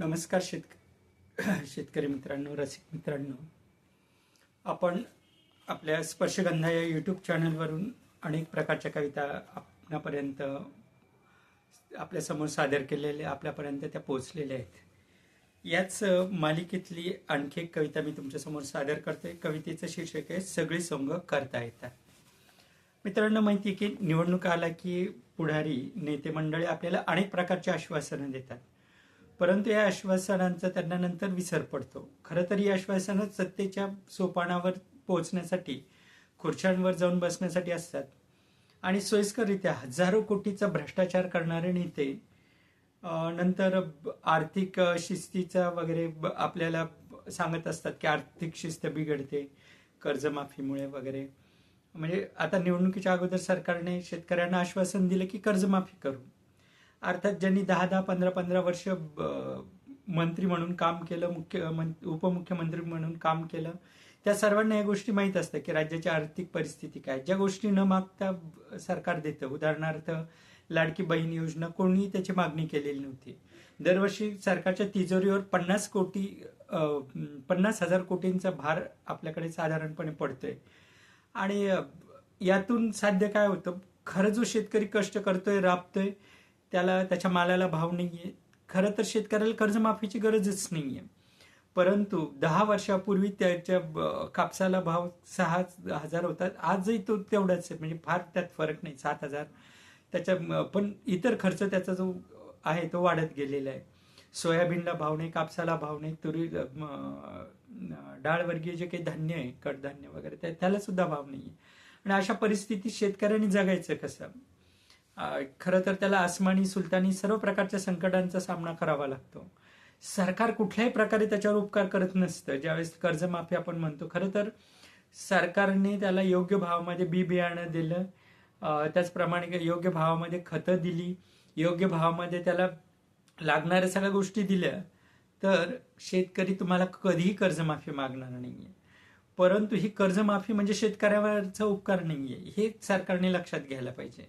नमस्कार शेतक शेतकरी मित्रांनो रसिक मित्रांनो. आपण आपल्या स्पर्शगंधा या यूट्यूब चॅनलवरून अनेक प्रकारच्या कविता आपणापर्यंत आपल्यासमोर सादर केलेल्या आपल्यापर्यंत त्या पोहोचलेल्या आहेत. याच मालिकेतली आणखी एक कविता मी तुमच्यासमोर सादर करते कवितेचं शीर्षक आहे सगळी संघ करता येतात. मित्रांनो माहिती आहे की निवडणूक आला की पुढारी नेते मंडळी आपल्याला अनेक प्रकारची आश्वासनं देतात. परंतु या आश्वासनांचा त्यांना नंतर विसर पडतो. खरं तर ही आश्वासनं सत्तेच्या सोपानावर पोहोचण्यासाठी खुर्च्यांवर जाऊन बसण्यासाठी असतात. आणि सोयीस्कररित्या हजारो कोटीचा भ्रष्टाचार करणारे नेते नंतर आर्थिक शिस्तीचा वगैरे ब- आपल्याला सांगत असतात की आर्थिक शिस्त बिघडते कर्जमाफीमुळे वगैरे. म्हणजे आता निवडणुकीच्या अगोदर सरकारने शेतकऱ्यांना आश्वासन दिलं की कर्जमाफी करू. अर्थात ज्यांनी दहा दहा पंधरा पंधरा वर्ष ब- मंत्री म्हणून काम केलं मुख्य उपमुख्यमंत्री म्हणून काम केलं त्या सर्वांना या गोष्टी माहीत असतात की राज्याची आर्थिक परिस्थिती काय ज्या गोष्टी न मागता सरकार देतं. उदाहरणार्थ लाडकी बहीण योजना कोणीही त्याची मागणी केलेली नव्हती. दरवर्षी सरकारच्या तिजोरीवर पन्नास कोटी पन्नास हजार कोटींचा भार आपल्याकडे साधारणपणे पडतोय. आणि यातून साध्य काय होतं? खरं जो शेतकरी कष्ट करतोय राबतोय त्याला त्याच्या मालाला भाव नाहीये. खरं तर शेतकऱ्याला कर्जमाफीची गरजच नाहीये. परंतु दहा वर्षापूर्वी त्याच्या कापसाला भाव सहा हजार होतात आजही तो तेवढाच आहे. म्हणजे फार त्यात फरक नाही. सात हजार. त्याच्या पण इतर खर्च त्याचा जो आहे तो वाढत गेलेला आहे. सोयाबीनला भाव नाही कापसाला भाव नाही तुरी डाळवर्गीय जे काही धान्य आहे कडधान्य वगैरे त्याला सुद्धा भाव नाही आणि अशा परिस्थितीत शेतकऱ्यांनी जगायचं कसं? खरं तर त्याला आसमानी सुलतानी सर्व प्रकारच्या संकटांचा सामना करावा लागतो. सरकार कुठल्याही प्रकारे त्याच्यावर उपकार करत नसतं. ज्यावेळेस कर्जमाफी आपण म्हणतो खरं तर सरकारने त्याला योग्य भावामध्ये बी बियाणं दिलं. त्याचप्रमाणे योग्य भावामध्ये खतं दिली योग्य भावामध्ये त्याला लागणाऱ्या सगळ्या गोष्टी दिल्या तर शेतकरी तुम्हाला कधीही कर्जमाफी मागणार नाहीये. परंतु ही कर्जमाफी म्हणजे शेतकऱ्यावरचा उपकार नाहीये हे सरकारने लक्षात घ्यायला पाहिजे.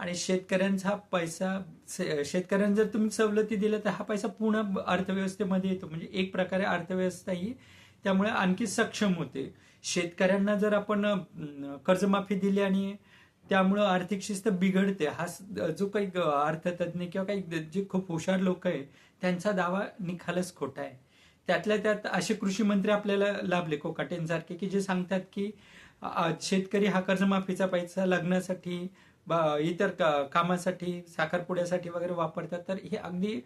आणि शेतकऱ्यांचा पैसा शेतकऱ्यांना जर तुम्ही सवलती दिल्या तर हा पैसा पूर्ण अर्थव्यवस्थेमध्ये येतो. म्हणजे एक प्रकारे अर्थव्यवस्था ही त्यामुळे आणखी सक्षम होते. शेतकऱ्यांना जर आपण कर्जमाफी दिली आणि त्यामुळं आर्थिक शिस्त बिघडते हा जो काही अर्थतज्ज्ञ अर्थतज्ञ किंवा काही जे खूप हुशार लोक आहे त्यांचा दावा निखालच खोटा आहे. त्यातल्या त्यात असे कृषी मंत्री आपल्याला लाभले कोकाटेंसारखे की जे सांगतात की शेतकरी हा कर्जमाफीचा पैसा लग्नासाठी इतर का- कामासाठी साखरपुड्यासाठी वगैरे वापरतात तर हे अगदी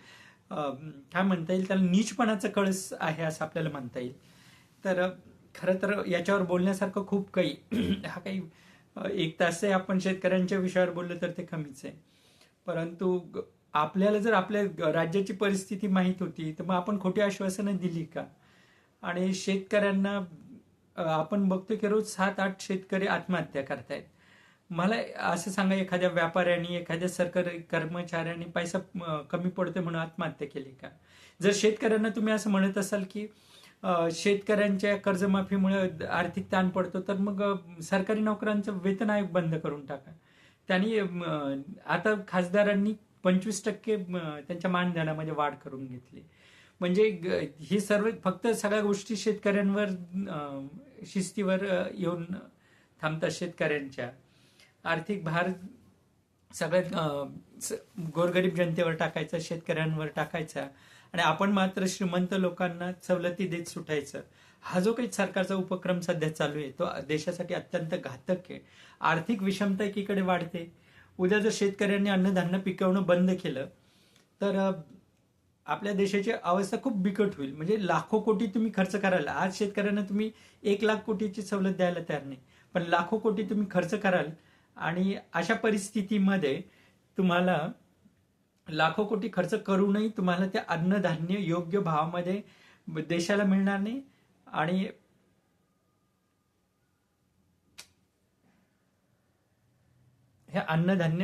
काय म्हणता येईल त्याला नीचपणाचा कळस आहे असं आपल्याला म्हणता येईल. तर खरं तर याच्यावर बोलण्यासारखं खूप काही हा काही एक तास आहे आपण शेतकऱ्यांच्या विषयावर बोललो तर ते कमीच आहे. परंतु आपल्याला जर आपल्या राज्याची परिस्थिती माहीत होती तर मग आपण खोटी आश्वासनं दिली का? आणि शेतकऱ्यांना आपण बघतो की रोज सात आठ शेतकरी आत्महत्या करतायत. मला असं सांगा एखाद्या व्यापाऱ्याने एखाद्या सरकारी कर्मचाऱ्याने पैसा कमी पडतोय म्हणून आत्महत्या केली का? जर शेतकऱ्यांना तुम्ही असं म्हणत असाल की शेतकऱ्यांच्या कर्जमाफीमुळे आर्थिक ताण पडतो तर मग सरकारी नोकऱ्यांचं वेतन आयोग बंद करून टाका. त्यांनी आता खासदारांनी पंचवीस टक्के त्यांच्या मानधनामध्ये वाढ करून घेतली. म्हणजे हे ही सर्व फक्त सगळ्या गोष्टी शेतकऱ्यांवर शिस्तीवर येऊन थांबतात शेतकऱ्यांच्या. आर्थिक भार सगळ्यात स- गोरगरीब जनतेवर टाकायचा शेतकऱ्यांवर टाकायचा आणि आपण मात्र श्रीमंत लोकांना सवलती देत सुटायचं. हा जो काही सरकारचा उपक्रम सध्या चालू आहे तो देशासाठी अत्यंत घातक आहे. आर्थिक विषमता एकीकडे वाढते. उद्या जर शेतकऱ्यांनी अन्नधान्य पिकवणं बंद केलं तर आपल्या देशाची अवस्था खूप बिकट होईल. म्हणजे लाखो कोटी तुम्ही खर्च कराल. आज शेतकऱ्यांना तुम्ही एक लाख कोटीची सवलत द्यायला तयार नाही. पण लाखो कोटी तुम्ही खर्च कराल आणि अशा परिस्थितीमध्ये तुम्हाला लाखो कोटी खर्च करूनही तुम्हाला ते अन्नधान्य योग्य भावामध्ये देशाला मिळणार नाही. आणि हे अन्नधान्य